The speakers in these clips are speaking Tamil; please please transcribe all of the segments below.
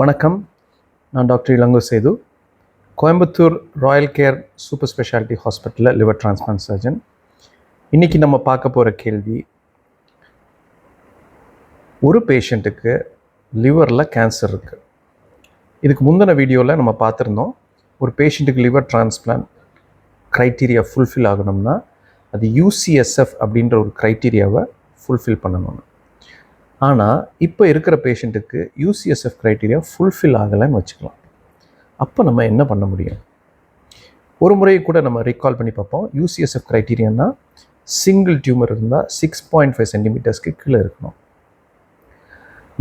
வணக்கம். நான் doctor Ilango Sethu. Coimbatore Royal Care super speciality ஹாஸ்பிட்டலில் லிவர் டிரான்ஸ்பிளான்ட் சர்ஜன். இன்றைக்கி நம்ம பார்க்க போகிற கேள்வி ஒரு பேஷண்ட்டுக்கு லிவரில் கேன்சர் இருக்குது இதுக்கு முந்தின வீடியோவில் நம்ம பார்த்துருந்தோம் ஒரு பேஷண்ட்டுக்கு லிவர் டிரான்ஸ்பிளான்ட் க்ரைட்டீரியா ஃபுல்ஃபில் ஆகணும்னா அது யூசிஎஸ்எஃப் அப்படின்ற ஒரு க்ரைட்டீரியாவை ஃபுல்ஃபில் பண்ணணும் ஆனால் இப்போ இருக்கிற பேஷண்ட்டுக்கு யூசிஎஸ்எஃப் க்ரைட்டீரியா ஃபுல்ஃபில் ஆகலைன்னு வச்சுக்கலாம். அப்போ நம்ம என்ன பண்ண முடியும்? ஒரு முறை கூட நம்ம ரீகால் பண்ணி பார்ப்போம். யூசிஎஸ்எஃப் க்ரைட்டீரியானா சிங்கிள் டியூமர் இருந்தால் சிக்ஸ் பாயிண்ட் ஃபைவ் சென்டிமீட்டர்ஸ்க்கு கீழே இருக்கணும்.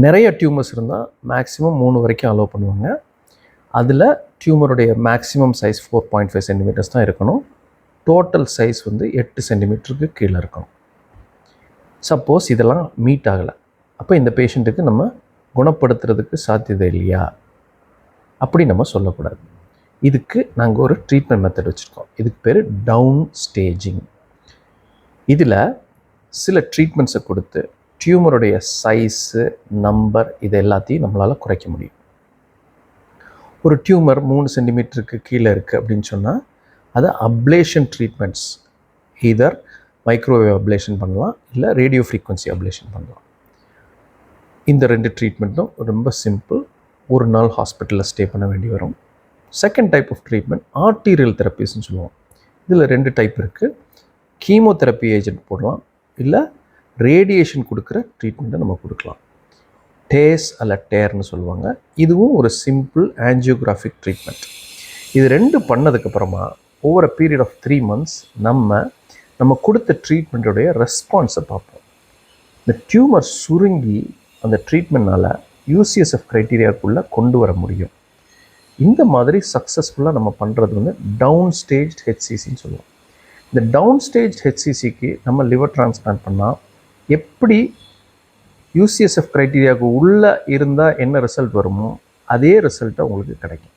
நிறைய டியூமர்ஸ் இருந்தால் மேக்ஸிமம் மூணு வரைக்கும் அலோவ் பண்ணுவாங்க. அதில் டியூமருடைய maximum size four point five centimeters தான் இருக்கணும். டோட்டல் சைஸ் வந்து எட்டு சென்டிமீட்டருக்கு கீழே இருக்கணும். சப்போஸ் இதெல்லாம் மீட் ஆகலை. அப்போ இந்த பேஷண்ட்டுக்கு நம்ம குணப்படுத்துறதுக்கு சாத்தியதை இல்லையா? அப்படி நம்ம சொல்லக்கூடாது. இதுக்கு நாங்கள் ஒரு ட்ரீட்மெண்ட் மெத்தட் வச்சுருக்கோம். இதுக்கு பேர் டவுன் ஸ்டேஜிங் இதில் சில ட்ரீட்மெண்ட்ஸை கொடுத்து டியூமருடைய சைஸு நம்பர் இது எல்லாத்தையும் நம்மளால் குறைக்க முடியும். ஒரு டியூமர் மூணு சென்டிமீட்டருக்கு கீழே இருக்குது அப்படின்னு சொன்னால் அதை ablation treatments either microwave ablation பண்ணலாம் இல்லை ரேடியோ ஃப்ரீக்வன்சி அப்ளேஷன் பண்ணலாம். இந்த ரெண்டு ட்ரீட்மெண்ட்டும் ரொம்ப சிம்பிள் ஒரு நாள் ஹாஸ்பிட்டலில் ஸ்டே பண்ண வேண்டி வரும். Second type of treatment arterial தெரப்பிஸ்ன்னு சொல்லுவோம். இதில் ரெண்டு டைப் இருக்குது கீமோதெரப்பி ஏஜென்ட் போடலாம். இல்லை ரேடியேஷன் கொடுக்குற ட்ரீட்மெண்ட்டை நம்ம கொடுக்கலாம். டேஸ் அல்ல டேர்னு சொல்லுவாங்க. இதுவும் ஒரு சிம்பிள் ஆன்ஜியோகிராஃபிக் ட்ரீட்மெண்ட் இது ரெண்டு பண்ணதுக்கப்புறமா over a period of three months நம்ம நம்ம கொடுத்த ட்ரீட்மெண்ட்டோடைய ரெஸ்பான்ஸை பார்ப்போம். இந்த டியூமர் சுருங்கி அந்த ட்ரீட்மெண்ட்னால் யூசிஎஸ்எஃப் க்ரைட்டீரியாவுக்குள்ளே கொண்டு வர முடியும். இந்த மாதிரி சக்ஸஸ்ஃபுல்லாக நம்ம பண்ணுறது வந்து டவுன் ஸ்டேஜ் ஹெச்சிசின்னு சொல்லுவோம். இந்த டவுன் ஸ்டேஜ் ஹெச்சிசிக்கு நம்ம லிவர் டிரான்ஸ்பிளான்ட் பண்ணால் எப்படி யூசிஎஸ்எஃப் க்ரைட்டீரியாவுக்கு உள்ளே இருந்தால் என்ன ரிசல்ட் வருமோ அதே ரிசல்ட்டை உங்களுக்கு கிடைக்கும்.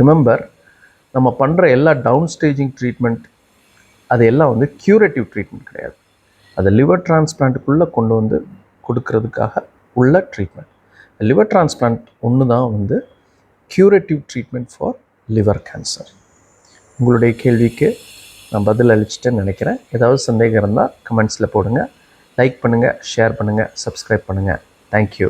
ரிமெம்பர் நம்ம பண்ணுற எல்லா டவுன் ஸ்டேஜிங் ட்ரீட்மெண்ட் அது எல்லாம் வந்து க்யூரேட்டிவ் ட்ரீட்மெண்ட் கிடையாது. அதை லிவர் டிரான்ஸ்பிளான்ட்டுக்குள்ளே கொண்டு வந்து கொடுக்கறதுக்காக உள்ள ட்ரீட்மெண்ட் லிவர் டிரான்ஸ்பிளான்ட் ஒன்று தான் வந்து curative treatment for liver cancer உங்களுடைய கேள்விக்கு நான் பதில் அளிச்சிட்டேன்னு நினைக்கிறேன். ஏதாவது சந்தேகம் இருந்தால் கமெண்ட்ஸில் போடுங்க. லைக் பண்ணுங்கள் ஷேர் பண்ணுங்கள் சப்ஸ்கிரைப் பண்ணுங்கள் தேங்க்யூ